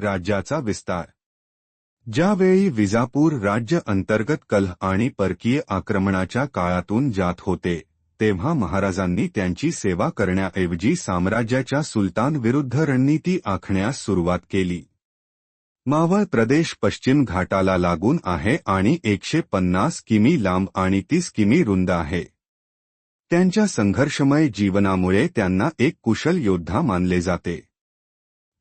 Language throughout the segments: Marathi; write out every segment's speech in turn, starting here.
राज्याचा विस्तार. ज्यावेळी विजापूर राज्य अंतर्गत कलह आणि परकीय आक्रमणाच्या काळातून जात होते तेव्हा महाराजांनी त्यांची सेवा करण्याऐवजी साम्राज्याच्या सुलतान विरुद्ध रणनीती आखण्यास सुरुवात केली. मावळ प्रदेश पश्चिम घाटाला लागून आहे आणि एकशे पन्नास किमी लांब आणि तीस किमी रुंद आहे. त्यांच्या संघर्षमय जीवनामुळे त्यांना एक कुशल योद्धा मानले जाते.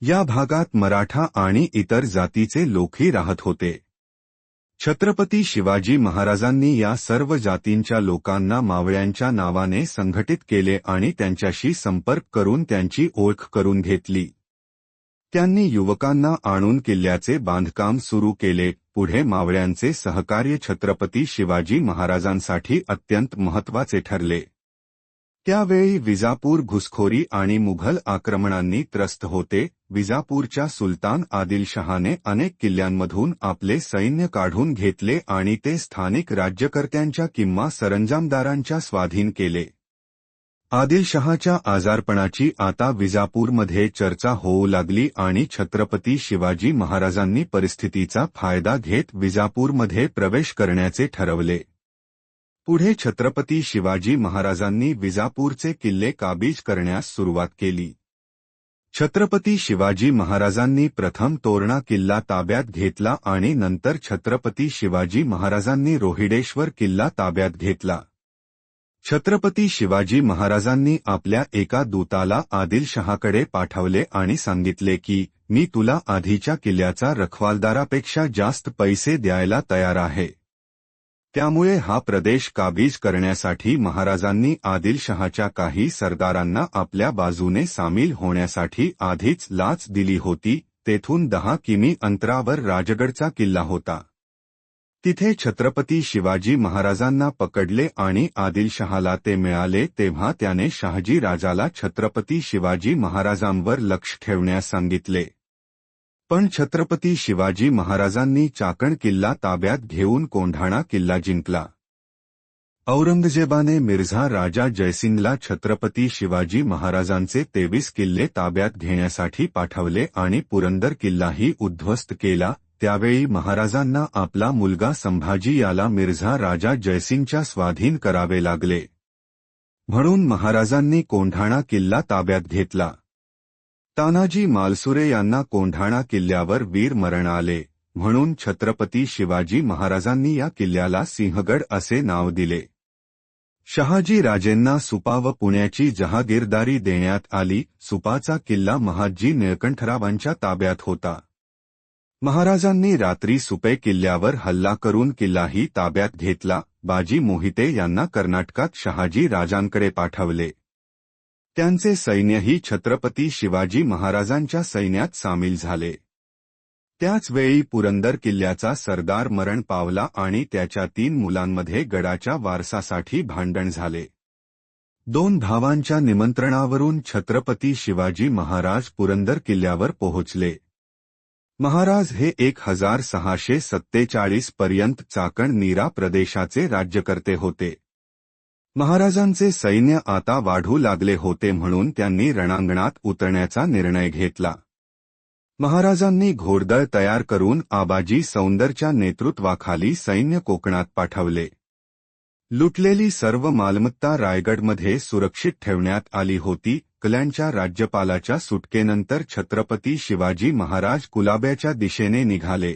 या भागात मराठा आणि इतर जातीचे लोकही राहत होते. छत्रपती शिवाजी महाराजांनी या सर्व जातींच्या लोकांना मावळ्यांच्या नावाने संघटित केले आणि त्यांच्याशी संपर्क करून त्यांची ओळख करून घेतली. त्यांनी युवकांना आणून किल्ल्याचे बांधकाम सुरू केले. पुढे मावळ्यांचे सहकार्य छत्रपती शिवाजी महाराजांसाठी अत्यंत महत्त्वाचे ठरले. त्यावेळी विजापूर घुसखोरी आणि मुघल आक्रमणांनी त्रस्त होते. विजापूरच्या सुलतान आदिलशहाने अनेक किल्ल्यांमधून आपले सैन्य काढून घेतले आणि ते स्थानिक राज्यकर्त्यांच्या किंवा सरंजामदारांच्या स्वाधीन केले. आदिलशहाच्या आजारपणाची आता विजापूरमध्ये चर्चा होऊ लागली आणि छत्रपती शिवाजी महाराजांनी परिस्थितीचा फायदा घेत विजापूरमध्ये प्रवेश करण्याचे ठरवले. पुढे छत्रपती शिवाजी महाराजांनी विजापूरचे किल्ले काबीज करण्यास सुरुवात केली. छत्रपती शिवाजी महाराजांनी प्रथम तोरणा किल्ला ताब्यात घेतला आणि नंतर छत्रपती शिवाजी महाराजांनी रोहिडेश्वर किल्ला ताब्यात घेतला. छत्रपती शिवाजी महाराजांनी आपल्या एका दूताला आदिलशहाकडे पाठवले आणि सांगितले की मी तुला आधीच्या किल्ल्याचा रखवालदारापेक्षा जास्त पैसे द्यायला तयार आहे. त्यामुळे हा प्रदेश काबीज करण्यासाठी महाराजांनी आदिलशहाच्या काही सरदारांना आपल्या बाजूने सामील होण्यासाठी आधीच लाच दिली होती तेथून दहा किमी अंतरावर राजगडचा किल्ला होता. तिथे छत्रपती शिवाजी महाराजांना पकडले आणि आदिलशहाला ते मिळाले तेव्हा त्याने शहाजी राजाला छत्रपती शिवाजी महाराजांवर लक्ष ठेवण्यास सांगितले. पण छत्रपती शिवाजी महाराजांनी चाकण किल्ला ताब्यात घेऊन कोंढाणा किल्ला जिंकला. औरंगजेबाने मिर्झा राजा जयसिंगला छत्रपती शिवाजी महाराजांचे तेवीस किल्ले ताब्यात घेण्यासाठी पाठवले आणि पुरंदर किल्लाही उद्ध्वस्त केला त्यावेळी महाराजांना आपला मुलगा संभाजी याला मिर्झा राजा जयसिंगच्या स्वाधीन करावे लागले. म्हणून महाराजांनी कोंढाणा किल्ला ताब्यात घेतला. तानाजी मालसुरे यांना कोंढाणा किल्ल्यावर वीर मरण आले म्हणून छत्रपती शिवाजी महाराजांनी या किल्ल्याला सिंहगड असे नाव दिले. शहाजी राजेंना सुपा व पुण्याची जहागीरदारी देण्यात आली सुपाचा किल्ला महाजी निळकंठरावांच्या ताब्यात होता. महाराजांनी रात्री सुपे किल्ल्यावर हल्ला करून किल्लाही ताब्यात घेतला बाजी मोहिते यांना कर्नाटकात शहाजी राजांकडे पाठवले. त्यांचे सैन्यही छत्रपती शिवाजी महाराजांच्या सैन्यात सामील झाले. त्याच वेळी पुरंदर किल्ल्याचा सरदार मरण पावला आणि त्याच्या तीन मुलांमध्ये गडाच्या वारसासाठी भांडण झाले. दोन भावांच्या निमंत्रणावरून छत्रपती शिवाजी महाराज पुरंदर किल्ल्यावर पोहोचले. महाराज हे एक हजार सहाशे सत्तेचाळीस पर्यंत चाकण नीरा प्रदेशाचे राज्यकर्ते होते. महाराजांचे सैन्य आता वाढू लागले होते म्हणून त्यांनी रणांगणात उतरण्याचा निर्णय घेतला. महाराजांनी घोडदळ तयार करून आबाजी सौंदरच्या नेतृत्वाखाली सैन्य कोकणात पाठवले. लुटलेली सर्व मालमत्ता रायगडमध्ये सुरक्षित ठेवण्यात आली होती. कल्यांच्या राज्यपालाच्या सुटकेनंतर छत्रपती शिवाजी महाराज कुलाब्याच्या दिशेने निघाले.